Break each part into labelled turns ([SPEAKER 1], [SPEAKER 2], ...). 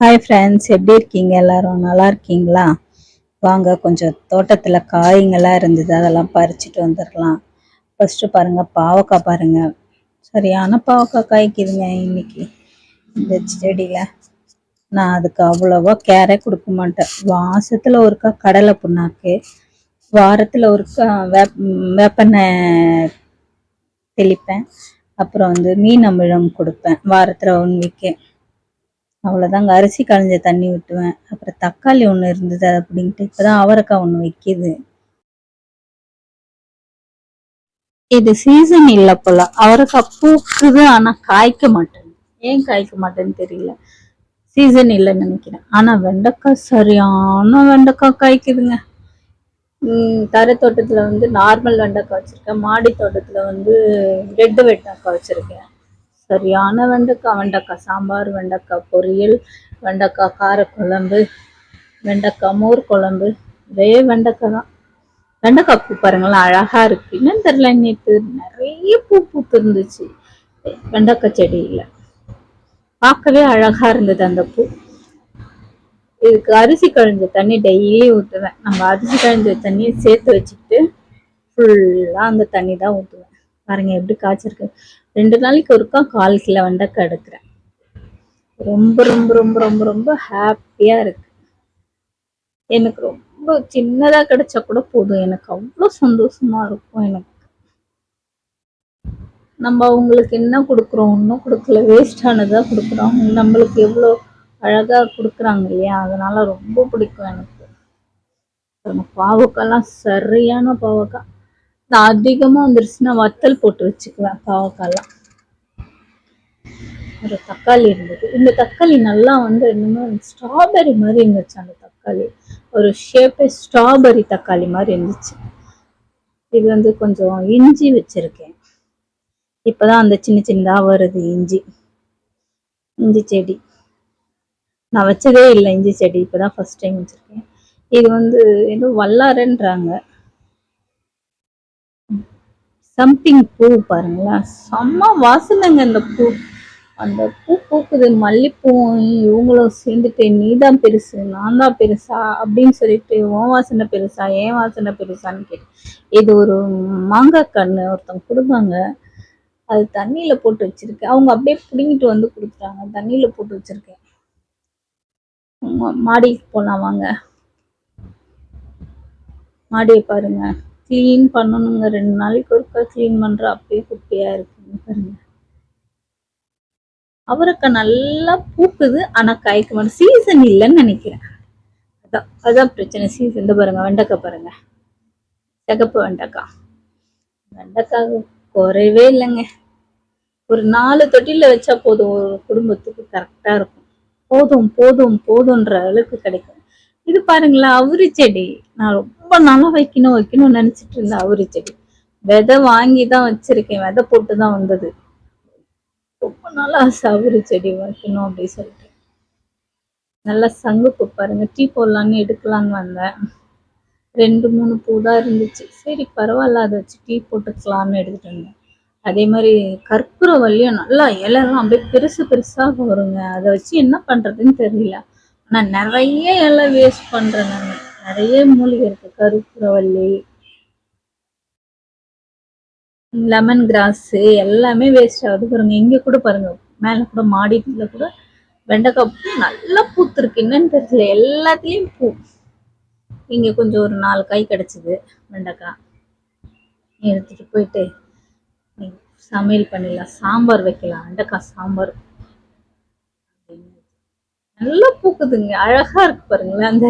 [SPEAKER 1] Hi friends எப்படி இருக்கீங்க? எல்லாரும் நல்லா இருக்கீங்களா? வாங்க கொஞ்சம் தோட்டத்தில் காய்ங்கெல்லாம் இருந்தது அதெல்லாம் பறிச்சுட்டு வந்துடலாம் ஃபஸ்ட்டு பாருங்கள் பாவக்காய் பாருங்கள் சரியான பாவக்காய் காய்க்குதுங்க இன்னைக்கு. இந்த செடியில். நான் அதுக்கு அவ்வளோவா கேரே கொடுக்க மாட்டேன். மாசத்துல ஒருக்கா கடலை புண்ணாக்கு வாரத்தில் ஒருக்கா வேப் வேப்பெண்ணெய் தெளிப்பேன். அப்புறம் வந்து மீன் அமிழம் கொடுப்பேன் வாரத்தில் ஒன் வீக்கு அவ்வளோதாங்க அரிசி களைஞ்ச தண்ணி விட்டுவேன். அப்புறம் தக்காளி ஒன்று இருந்தது அப்படின்ட்டு இப்போ இப்போதான் அவரைக்காய் ஒன்று வைக்கிது. இது சீசன் இல்லை போல. அவரைக்காய் பூக்குது ஆனால் காய்க்க மாட்டேன். ஏன் காய்க்க மாட்டேன்னு தெரியல. சீசன் இல்லைன்னு நினைக்கிறேன். ஆனால் வெண்டைக்காய் சரியான வெண்டைக்காய் காய்க்குதுங்க. உம் தரை தோட்டத்தில் வந்து நார்மல் வெண்டைக்காய் வச்சுருக்கேன். மாடி தோட்டத்தில் வந்து ரெட்டு வெண்டைக்காய் வச்சிருக்கேன். சரியான வெண்டைக்காய் வெண்டைக்காய் சாம்பார் வெண்டைக்காய் பொரியல் வெண்டைக்காய் காரக்குழம்பு வெண்டைக்காய் மோர் குழம்பு இதே வெண்டைக்காய் தான். வெண்டைக்காய் பூ பாருங்களேன் அழகா இருக்கு. என்னன்னு தெரியல நேற்று நிறைய பூ பூத்துருந்துச்சு. வெண்டைக்காய் செடியில பார்க்கவே அழகா இருந்தது அந்த பூ. இதுக்கு அரிசி கழிஞ்ச தண்ணி டெய்லி ஊற்றுவேன் நம்ம அரிசி கழிஞ்ச தண்ணியை சேர்த்து வச்சுக்கிட்டு ஃபுல்லாக அந்த தண்ணி தான் ஊற்றுவேன் பாருங்க எப்படி காய்ச்சிருக்கு. ரெண்டு நாளைக்கு ஒருக்கா கால் கிலோ வெண்டைக்காய் எடுக்கிறேன் ரொம்ப ரொம்ப ரொம்ப ரொம்ப ரொம்ப ஹாப்பியாக இருக்கு. எனக்கு ரொம்ப சின்னதாக கிடைச்சா கூட போதும். எனக்கு அவ்வளோ சந்தோஷமா இருக்கும் எனக்கு. நம்ம அவங்களுக்கு என்ன கொடுக்குறோம்? ஒன்றும் கொடுக்கல. வேஸ்டானதாக கொடுக்குறோம். நம்மளுக்கு எவ்வளோ அழகாக கொடுக்குறாங்க இல்லையா? அதனால ரொம்ப பிடிக்கும் எனக்கு. பாவக்காய்லாம் சரியான பாவக்காய் நான் அதிகமாக வந்துருச்சுன்னா வத்தல் போட்டு வச்சுக்குவேன் பாவக்காய்லாம். ஒரு தக்காளி இருந்தது. இந்த தக்காளி நல்லா வந்து என்னமோ ஸ்ட்ராபெரி மாதிரி இருந்துச்சு அந்த தக்காளி. ஒரு ஷேப்பே ஸ்ட்ராபெரி தக்காளி மாதிரி இருந்துச்சு. இது வந்து கொஞ்சம் இஞ்சி வச்சிருக்கேன். இப்போதான் அந்த சின்ன சின்னதாக வருது இஞ்சி. இஞ்சி செடி. நான் வச்சதே இல்லை இஞ்சி செடி இப்போதான் ஃபர்ஸ்ட் டைம் வச்சிருக்கேன். இது வந்து ஏதோ வல்லாரன்றாங்க. சம்திங் பூ பாருங்களேன் செம்ம வாசனைங்க அந்த பூ. அந்த பூ பூக்குது. மல்லிப்பூ இவங்களும் சேர்ந்துட்டு நீ தான் பெருசு நான் தான் பெருசா? அப்படின்னு சொல்லிட்டு உன் வாசனை பெருசா ஏன் வாசனை பெருசான்னு கேட்டு. இது ஒரு மாங்காய் கண்ணு ஒருத்தவங்க கொடுப்பாங்க. அது தண்ணியில் போட்டு வச்சிருக்கேன். அவங்க அப்படியே பிடுங்கிட்டு வந்து கொடுத்துட்டாங்க. தண்ணியில் போட்டு வச்சிருக்கேன். மாடிக்கு போகலாம் வாங்க. மாடியை பாருங்க. க்ளீன் பண்ணணுங்க. ரெண்டு நாளைக்கு ஒருக்கா க்ளீன் பண்ற அப்படியே குப்பையா இருக்குங்க பாருங்க. அவரைக்காய் நல்லா பூக்குது. ஆனா காய்க்க மாட்டேன் சீசன் இல்லைன்னு நினைக்கிறேன். அதான் அதான் பிரச்சனை. சீசன் இந்த பாருங்க வெண்டைக்காய் பாருங்க. சிகப்பு வெண்டைக்காய். வெண்டைக்காய் குறையவே இல்லைங்க. ஒரு நாலு தொட்டில வச்சா போதும். ஒரு குடும்பத்துக்கு கரெக்டா இருக்கும். போதும் போதும் போதுன்ற அளவுக்கு கிடைக்கும். இது பாருங்களேன் அவுரி செடி. நான் ரொம்ப நாளா வைக்கணும் வைக்கணும்னு நினைச்சிட்டு இருந்தேன் அவுரி செடி. விதை வாங்கி தான் வச்சிருக்கேன் விதை போட்டு தான் வந்தது. ரொம்ப நாளா சவுரி செடி வைக்கணும் அப்படின்னு சொல்லிட்டு. நல்லா சங்குப்பூ பாருங்க டீ போடலான்னு எடுக்கலான்னு வந்தேன். ரெண்டு மூணு பூ தான் இருந்துச்சு. சரி பரவாயில்ல அதை வச்சு டீ போட்டுக்கலாம்னு எடுத்துட்டு வந்தேன். அதே மாதிரி கற்பூர கற்பூரவல்லியும் நல்லா இலைலாம் அப்படியே பெருசு பெருசாக வருங்க. அதை வச்சு என்ன பண்றதுன்னு தெரியல. ஆனால் நிறைய எல்லாம் வேஸ்ட் பண்றேன் நான். நிறைய மூலிகை இருக்கு. கற்பூரவல்லி லெமன் கிராஸு எல்லாமே வேஸ்ட் ஆகுது பாருங்க. இங்க கூட பாருங்க. மேல கூட மாடியில் கூட வெண்டைக்காய் பூ நல்லா பூத்துருக்கு. என்னன்னு தெரியல. எல்லாத்துலேயும் பூ. இங்கே கொஞ்சம் ஒரு நாலு காய் கிடச்சிது வெண்டைக்காய். எடுத்துட்டு போயிட்டு சமையல் பண்ணிடலாம். சாம்பார் வைக்கலாம். வெண்டைக்காய் சாம்பார். நல்லா பூக்குதுங்க. அழகா இருக்கு பாருங்களேன். அந்த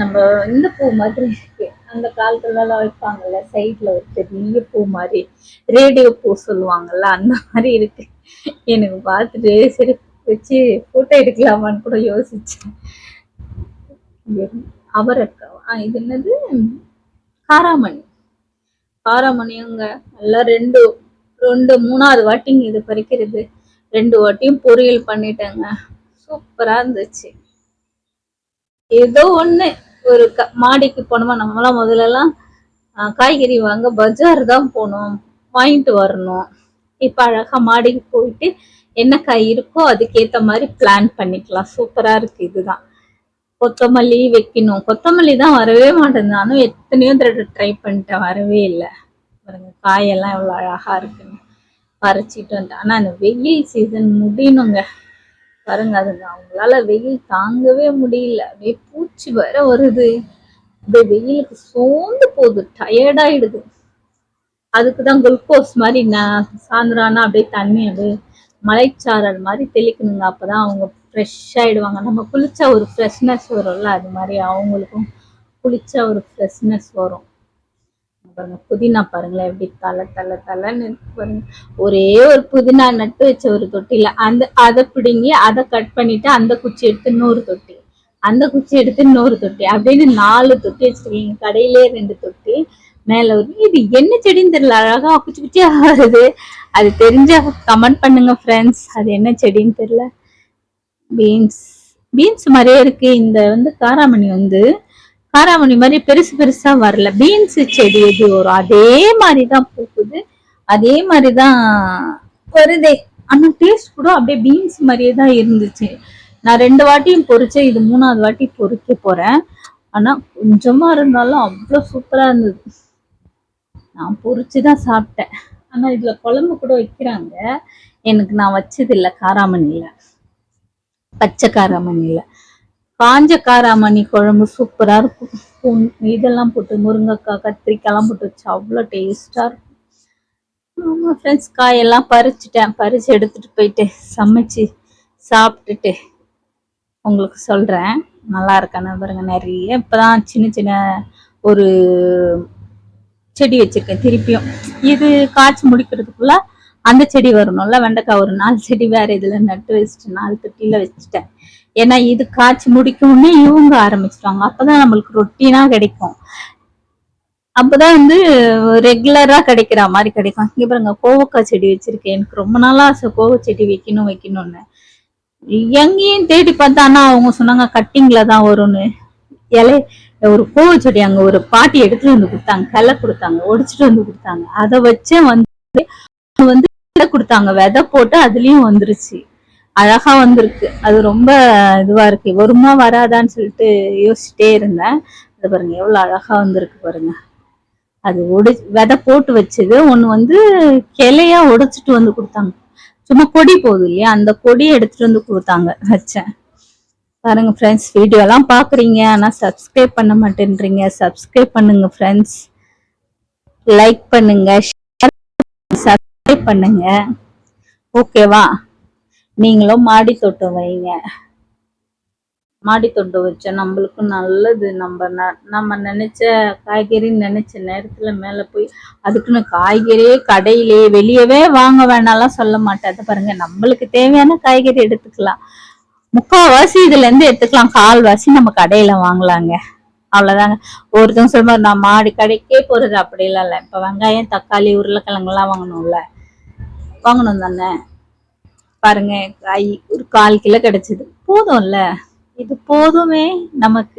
[SPEAKER 1] நம்ம இந்த பூ மாதிரி இருக்கு. அந்த காலத்துலலாம் வைப்பாங்கல்ல சைட்ல ஒரு பெரிய பூ மாதிரி. ரேடியோ பூ சொல்லுவாங்கல்ல அந்த மாதிரி இருக்கு. எனக்கு பார்த்துட்டு சரி வச்சு போட்டோ எடுக்கலாமான்னு கூட யோசிச்சேன். அவரக்கா இது என்னது? காராமணி. காராமணியுங்க நல்லா ரெண்டு ரெண்டு மூணாவது வாட்டிங்க இது பறிக்கிறது. ரெண்டு வாட்டியும் பொரியல் பண்ணிட்டேங்க. சூப்பரா இருந்துச்சு. ஏதோ ஒண்ணு ஒரு க மாடிக்கு போனோமா நம்மளாம் முதல்லலாம் காய்கறி வாங்க பஜார் தான் போனோம் வாங்கிட்டு வரணும். இப்ப அழகா மாடிக்கு போயிட்டு என்ன காய் இருக்கோ அதுக்கேத்த மாதிரி பிளான் பண்ணிக்கலாம். சூப்பரா இருக்கு இதுதான். கொத்தமல்லி வைக்கணும். கொத்தமல்லி தான் வரவே மாட்டேன் நானும் எத்தனையோ தடவை ட்ரை பண்ணிட்டேன் வரவே இல்லை. பாருங்க காயெல்லாம் எவ்வளோ அழகா இருக்குன்னு பறிச்சிட்டு வந்துட்டேன். ஆனா அந்த வெயில் சீசன் முடியணுங்க. பாருங்க அதுங்க அவங்களால வெயில் தாங்கவே முடியல. அப்படியே பூச்சி வர வருது. அப்படியே வெயிலுக்கு சோர்ந்து போகுது. டயர்டாயிடுது அதுக்கு தான் குளுக்கோஸ் மாதிரி நான் சாயந்தரம்னா அப்படியே தண்ணி அப்படியே மலைச்சாரல் மாதிரி தெளிக்கணுங்க. அப்பதான் அவங்க ஃப்ரெஷ் ஆயிடுவாங்க. நம்ம குளிச்சா ஒரு ஃப்ரெஷ்னஸ் வரும்ல அது மாதிரி அவங்களுக்கும் குளிச்சா ஒரு ஃப்ரெஷ்னஸ் வரும். பாருங்க புதினா பாருங்களேன் எப்படி தலை தலை தலைன்னு பாருங்க. ஒரே ஒரு புதினா நட்டு வச்ச ஒரு தொட்டியில அந்த அதை பிடுங்கி அதை கட் பண்ணிட்டு அந்த குச்சி எடுத்து இன்னொரு தொட்டி. அந்த குச்சி எடுத்து இன்னொரு தொட்டி. அப்படின்னு நாலு தொட்டி வச்சிருக்கீங்க. கடையிலே ரெண்டு தொட்டி மேல ஒரு இது என்ன செடின்னு தெரியல. அழகா குச்சி குச்சியா வருது. அது தெரிஞ்ச கமெண்ட் பண்ணுங்க ஃப்ரெண்ட்ஸ் அது என்ன செடின்னு தெரியல. பீன்ஸ் பீன்ஸ் மாதிரியே இருக்கு. இந்த வந்து காராமணி வந்து காராமணி மாதிரி பெருசு பெருசா வரல. பீன்ஸ் செடி எது வரும். அதே மாதிரி தான் பூக்குது. அதே மாதிரி தான் வருதே. ஆனா டேஸ்ட் கூட அப்படியே பீன்ஸ் மாதிரியே தான் இருந்துச்சு. நான் ரெண்டு வாட்டியும் பொரிச்சேன் இது மூணாவது வாட்டி பொறிக்க போறேன். ஆனா கொஞ்சமா இருந்தாலும் அவ்வளோ சூப்பரா இருந்தது. நான் பொரிச்சு தான் சாப்பிட்டேன். ஆனா இதுல குழம்பு கூட வைக்கிறாங்க. எனக்கு நான் வச்சது இல்லை காராமணியில. பச்சை காராமணியில. காஞ்ச காராமணி குழம்பு சூப்பரா இருக்கும். பூன்- இதெல்லாம் போட்டு முருங்கைக்காய் கத்திரிக்காய்லாம் போட்டு வச்சா அவ்வளோ டேஸ்டா இருக்கும். ஆமாம் ஃப்ரெண்ட்ஸ் காயெல்லாம் பறிச்சுட்டேன். பறிச்சு எடுத்துட்டு போயிட்டு சமைச்சு சாப்பிட்டுட்டு உங்களுக்கு சொல்றேன். நல்லா இருக்கானு பாருங்க நிறைய இப்பதான் சின்ன சின்ன ஒரு செடி வச்சிருக்கேன் திருப்பியும். இது காய்ச்சி முடிக்கிறதுக்குள்ள அந்த செடி வரணும்ல வெண்டைக்காய் ஒரு நாலு செடி வேற இதில் நட்டு வச்சுட்டு நாலு தொட்டியில வச்சுட்டேன். ஏன்னா இது காய்ச்சி முடிக்கவுடனே இவங்க ஆரம்பிச்சிட்டாங்க அப்பதான் நம்மளுக்கு ரொட்டீனா கிடைக்கும். அப்பதான் வந்து ரெகுலரா கிடைக்கிற மாதிரி கிடைக்கும். இங்க பாருங்க கோவக்காய் செடி வச்சிருக்கேன். எனக்கு ரொம்ப நாளா ஆசை கோவ செடி வைக்கணும் வைக்கணும்னு. எங்கேயும் தேடி பார்த்தா ஆனா அவங்க சொன்னாங்க கட்டிங்ல தான் வரும்னு. இலை ஒரு கோவ செடி அங்க ஒரு பாட்டி எடுத்துட்டு வந்து கொடுத்தாங்க. கிளை கொடுத்தாங்க ஒடிச்சிட்டு வந்து கொடுத்தாங்க. அதை வச்சே வந்து வந்து கொடுத்தாங்க. விதை போட்டு அதுலயும் வந்துருச்சு. அழகா வந்திருக்கு. அது ரொம்ப இதுவா இருக்கு. வருமா வராதான்னு சொல்லிட்டு யோசிச்சுட்டே இருந்தேன். அது பாருங்க எவ்வளவு அழகா வந்திருக்கு பாருங்க. அது ஒடி விதை போட்டு வச்சது. ஒன்று வந்து கிளையா உடைச்சிட்டு வந்து கொடுத்தாங்க. சும்மா கொடி போகுது இல்லையா? அந்த கொடியை எடுத்துட்டு வந்து கொடுத்தாங்க வச்சேன். பாருங்க ஃப்ரெண்ட்ஸ் வீடியோலாம் பார்க்குறீங்க பாக்குறீங்க. ஆனா சப்ஸ்கிரைப் பண்ண மாட்டேன்றீங்க. சப்ஸ்கிரைப் பண்ணுங்க ஃப்ரெண்ட்ஸ் லைக் பண்ணுங்க. சப்ஸ்கிரைப் பண்ணுங்க. ஓகேவா நீங்களும் மாடி தோட்டம் வைங்க. மாடி தோட்டம் வச்சா நம்மளுக்கும் நல்லது. நம்ம ந- நம்ம நினைச்ச காய்கறின்னு நினைச்ச நேரத்துல மேல போய் அதுக்குன்னு காய்கறியே கடையிலே வெளியவே வாங்க வேணாலாம் சொல்ல மாட்டேன் பாருங்கள் பாருங்க நம்மளுக்கு தேவையான காய்கறி எடுத்துக்கலாம். முக்கால்வாசி இதுல இருந்து எடுத்துக்கலாம். கால்வாசி நம்ம கடையில வாங்கலாங்க. அவ்வளவுதாங்க. ஒருத்தவங்க சொல்லும்போது நான் மாடி கடைக்கே போறது அப்படிலாம் இல்லை. இப்ப வெங்காயம் தக்காளி உருளைக்கிழங்குலாம் வாங்கணும்ல. வாங்கணும் தானே? பாருங்க காய் ஒரு கால் கிலோ கிடைச்சது. போதும்ல? இது போதுமே நமக்கு.